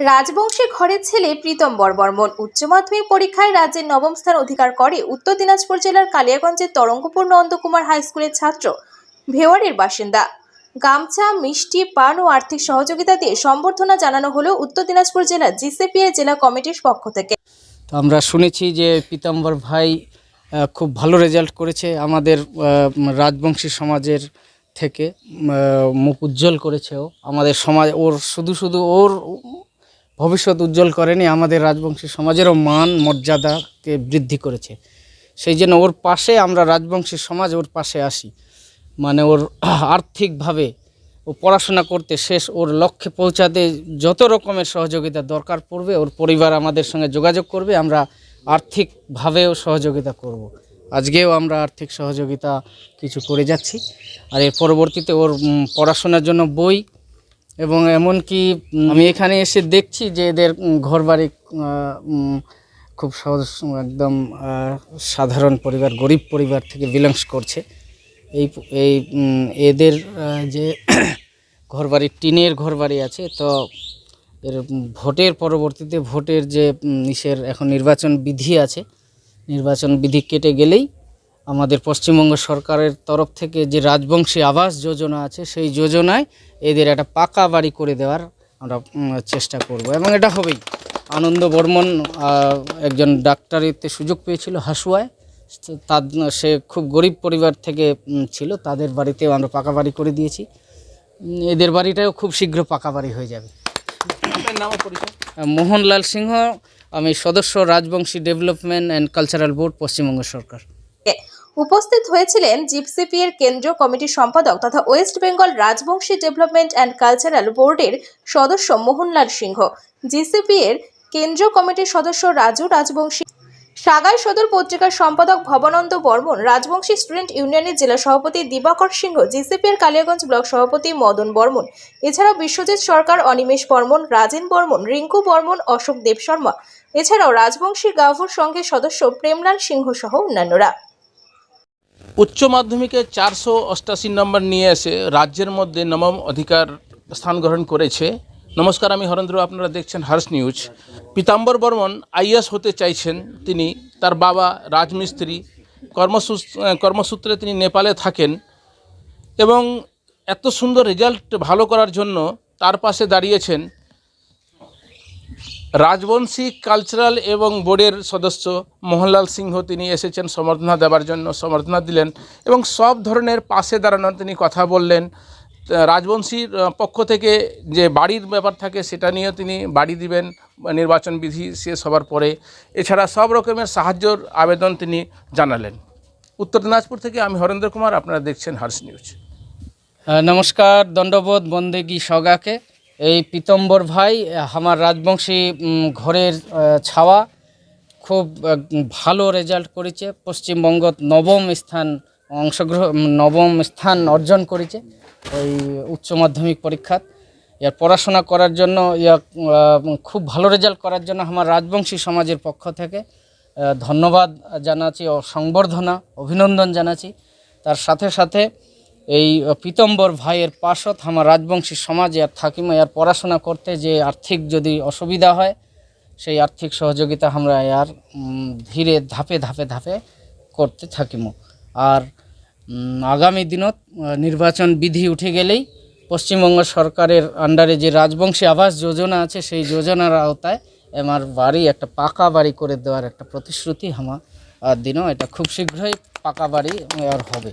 রাজবংশী ঘরের ছেলে প্রীতম্বর বর্মন উচ্চ মাধ্যমিক পরীক্ষায় রাজ্যের নবম স্থান অধিকার করে উত্তর দিনাজপুর জেলার কালিয়াগঞ্জের তরঙ্গপুর নন্দকুমার হাই স্কুলের ছাত্র। ভেওয়ারের বাসিন্দা। গামছা, মিষ্টি, পান ও আর্থিক সহযোগিতা দিয়ে সম্বর্ধনা জানানো হলো উত্তর দিনাজপুর জেলা জিসিপিএ জেলা কমিটির পক্ষ থেকে। তো আমরা শুনেছি যে পীতাম্বর ভাই খুব ভালো রেজাল্ট করেছে আমাদের রাজবংশী সমাজের থেকে মুখ উজ্জ্বল করেছে ও। আমাদের সমাজ, ওর শুধু শুধু ওর ভবিষ্যৎ উজ্জ্বল করেনি, আমাদের রাজবংশী সমাজেরও মান, মর্যাদাকে বৃদ্ধি করেছে। সেই জন্য ওর পাশে আমরা রাজবংশী সমাজ ওর পাশে আসি। মানে ওর আর্থিকভাবে ও পড়াশোনা করতে শেষ, ওর লক্ষ্যে পৌঁছাতে যত রকমের সহযোগিতা দরকার পড়বে, ওর পরিবার আমাদের সঙ্গে যোগাযোগ করবে, আমরা আর্থিকভাবেও সহযোগিতা করব। আজকেও আমরা আর্থিক সহযোগিতা কিছু করে যাচ্ছি। আর এর পরবর্তীতে ওর পড়াশোনার জন্য বই এবং এমনকি আমি এখানে এসে দেখছি যে এদের ঘরবাড়ি খুব সহজ, একদম সাধারণ পরিবার, গরিব পরিবার থেকে বিলংস করছে। এই এই এদের যে ঘরবাড়ি, টিনের ঘরবাড়ি আছে, তো এর ভোটের পরবর্তীতে ভোটের যে ইসের এখন নির্বাচন বিধি আছে, নির্বাচন বিধি কেটে গেলেই আমাদের পশ্চিমবঙ্গ সরকারের তরফ থেকে যে রাজবংশী আবাস যোজনা আছে সেই যোজনায় এদের একটা পাকা বাড়ি করে দেওয়ার আমরা চেষ্টা করব। এবং এটা হবেই। আনন্দ বর্মন একজন ডাক্তারিতে সুযোগ পেয়েছিল হাসুয়ায়। তার সে খুব গরিব পরিবার থেকে ছিল। তাদের বাড়িতেও আমরা পাকা বাড়ি করে দিয়েছি। এদের বাড়িটাও খুব শীঘ্র পাকা বাড়ি হয়ে যাবে। মোহনলাল সিংহ। আমি সদস্য Rajbanshi development and cultural board Paschimbanga সরকার। উপস্থিত হয়েছিলেন জিপসিপি এর কেন্দ্রীয় কমিটির সম্পাদক তথা west Bengal Rajbanshi development and cultural বোর্ডের সদস্য মোহনলাল সিংহ। জিসিপি এর কেন্দ্রীয় কমিটির সদস্য রাজু রাজবংশী। সাগাই সদর পত্রিকার সম্পাদক ভবানন্দ বর্মন, রাজবংশী স্টুডেন্ট ইউনিয়নের জেলা সভাপতি দিবাকর সিংহ জিসিপি এর কালিয়াগঞ্জ ব্লক সভাপতি মদন বর্মন। এছাড়াও বিশ্বজিৎ সরকার, অনিমেষ বর্মন, রাজেন বর্মন, রিঙ্কু বর্মন, অশোক দেব শর্মা। এছাড়াও রাজবংশী গাভুর সংঘের সদস্য প্রেমলাল সিংহ সহ অন্যান্যরা। উচ্চ মাধ্যমিকে চারশো অষ্টাশি নম্বর নিয়ে এসে রাজ্যের মধ্যে নবম অধিকার স্থান গ্রহণ করেছে। নমস্কার, আমি হরেন্দ্র, আপনারা দেখছেন হার্স নিউজ। পীতাম্বর বর্মন আইএস হতে চাইছেন তিনি। তার বাবা রাজমিস্ত্রি। কর্মসূ- কর্মসূত্রে তিনি নেপালে থাকেন এবং এত সুন্দর রেজাল্ট ভালো করার জন্য তার পাশে দাঁড়িয়েছেন রাজবংশী কালচারাল এবং বোর্ডের সদস্য মোহনলাল সিংহ, তিনি এসেছেন সমর্থনা দেওয়ার জন্য, সমর্থনা দিলেন এবং সব ধরনের পাশে দাঁড়ানোর তিনি কথা বললেন। রাজবংশীর পক্ষ থেকে যে বাড়ির ব্যাপার থাকে সেটা নিয়েও তিনি বাড়ি দিবেন, নির্বাচন বিধি শেষ হবার পরে। এছাড়া সব রকমের সাহায্যর আবেদন তিনি জানালেন। উত্তর দিনাজপুর থেকে আমি হরেন্দ্র কুমার, আপনারা দেখছেন হার্স নিউজ। নমস্কার, দণ্ডবোধ বন্দেগী সগাকে। এই পীতম্বর ভাই আমার রাজবংশী ঘরের ছাওয়া, খুব ভালো রেজাল্ট করেছে। পশ্চিমবঙ্গ নবম স্থান অংশগ্রহণ নবম স্থান অর্জন করেছে ওই উচ্চ মাধ্যমিক পরীক্ষাত ইয়ার পড়াশোনা করার জন্য, ইয়া খুব ভালো রেজাল্ট করার জন্য আমার রাজবংশী সমাজের পক্ষ থেকে ধন্যবাদ জানাচ্ছি ও সংবর্ধনা, অভিনন্দন জানাচ্ছি। তার সাথে সাথে এই পীতম্বর ভাইয়ের পাশত আমার রাজবংশী সমাজে আর থাকিমা আর পড়াশোনা করতে যে আর্থিক যদি অসুবিধা হয়, সেই আর্থিক সহযোগিতা আমরা আর ধীরে ধাপে ধাপে ধাপে করতে থাকিম। আর আগামী দিনত নির্বাচন বিধি উঠে গেলেই পশ্চিমবঙ্গ সরকারের আন্ডারে যে রাজবংশী আবাস যোজনা আছে, সেই যোজনার আওতায় আমার বাড়ি, একটা পাকা বাড়ি করে দেওয়ার একটা প্রতিশ্রুতি আমার দিনও। এটা খুব শীঘ্রই পাকা বাড়ি হবে।